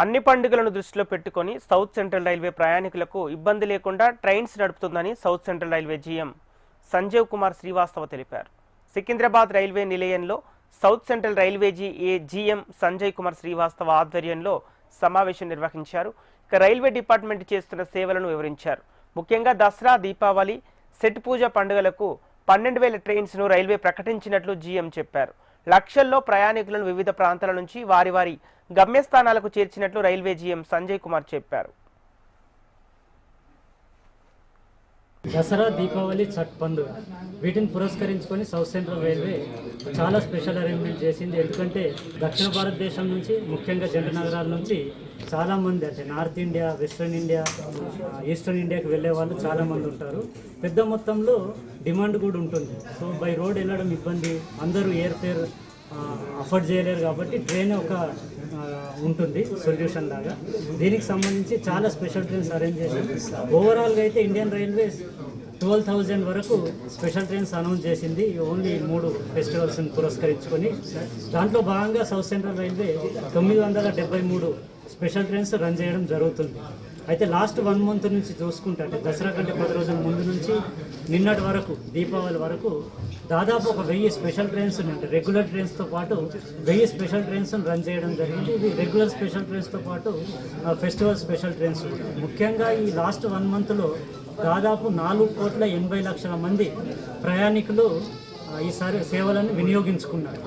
అన్ని పండుగలను దృష్టిలో పెట్టుకొని సౌత్ సెంట్రల్ రైల్వే ప్రయాణికులకు ఇబ్బంది లేకుండా trains నడుపుతుందని South Central Railway GM Sanjeev Kumar Srivastava తెలిపారు. సికింద్రాబాద్ రైల్వే నిలయంలో South Central Railway A GM Sanjay Kumar Srivastava ఆధ్వర్యంలో సమావేశం నిర్వహించారు. ఇక రైల్వే డిపార్ట్మెంట్ చేస్తున్న సేవలను వివరించారు. ముఖ్యంగా దసరా దీపావళి సెట్ పూజ పండుగలకు పన్నెండు వేల ట్రైన్స్ను రైల్వే ప్రకటించినట్లు జీఎం చెప్పారు. లక్షల్లో ప్రయాణికులను వివిధ ప్రాంతాల నుంచి వారి వారి గమ్యస్థానాలకు చేర్చినట్లు రైల్వే జీఎం సంజయ్ కుమార్ చెప్పారు. దసరా దీపావళి ఛట్ పండుగ. వీటిని పురస్కరించుకొని సౌత్ సెంట్రల్ రైల్వే చాలా స్పెషల్ అరేంజ్మెంట్ చేసింది. ఎందుకంటే దక్షిణ భారతదేశం నుంచి ముఖ్యంగా జంట నగరాల నుంచి చాలామంది అంటే north India western India eastern ఇండియాకి వెళ్ళే వాళ్ళు చాలామంది ఉంటారు. పెద్ద మొత్తంలో డిమాండ్ కూడా ఉంటుంది. సో బై రోడ్ వెళ్ళడం ఇబ్బంది. అందరూ ఎయిర్ ఫేర్ అఫోర్డ్ చేయలేరు కాబట్టి ట్రైన్ ఒక ఉంటుంది సొల్యూషన్ లాగా. దీనికి సంబంధించి చాలా స్పెషల్ ట్రైన్స్ అరేంజ్ చేశాం ఓవరాల్గా అయితే ఇండియన్ రైల్వేస్ ట్వెల్వ్ థౌజండ్ వరకు స్పెషల్ ట్రైన్స్ అనౌన్స్ చేసింది. ఓన్లీ మూడు ఫెస్టివల్స్ని పురస్కరించుకొని. దాంట్లో భాగంగా సౌత్ సెంట్రల్ రైల్వే తొమ్మిది వందల డెబ్బై మూడు స్పెషల్ ట్రైన్స్ రన్ చేయడం జరుగుతుంది. అయితే లాస్ట్ వన్ మంత్ నుంచి చూసుకుంటే అంటే దసరా కంటే పది రోజుల ముందు నుంచి నిన్నటి వరకు దీపావళి వరకు దాదాపు ఒక వెయ్యి స్పెషల్ ట్రైన్స్ ఉన్నాయి. అంటే రెగ్యులర్ ట్రైన్స్తో పాటు వెయ్యి స్పెషల్ ట్రైన్స్ రన్ చేయడం జరిగింది. ఇది రెగ్యులర్ స్పెషల్ ట్రైన్స్తో పాటు ఫెస్టివల్ స్పెషల్ ట్రైన్స్ ముఖ్యంగా ఈ లాస్ట్ వన్ మంత్లో దాదాపు నాలుగు కోట్ల ఎనభై లక్షల మంది ప్రయాణికులు ఈసారి సేవలను వినియోగించుకున్నారు.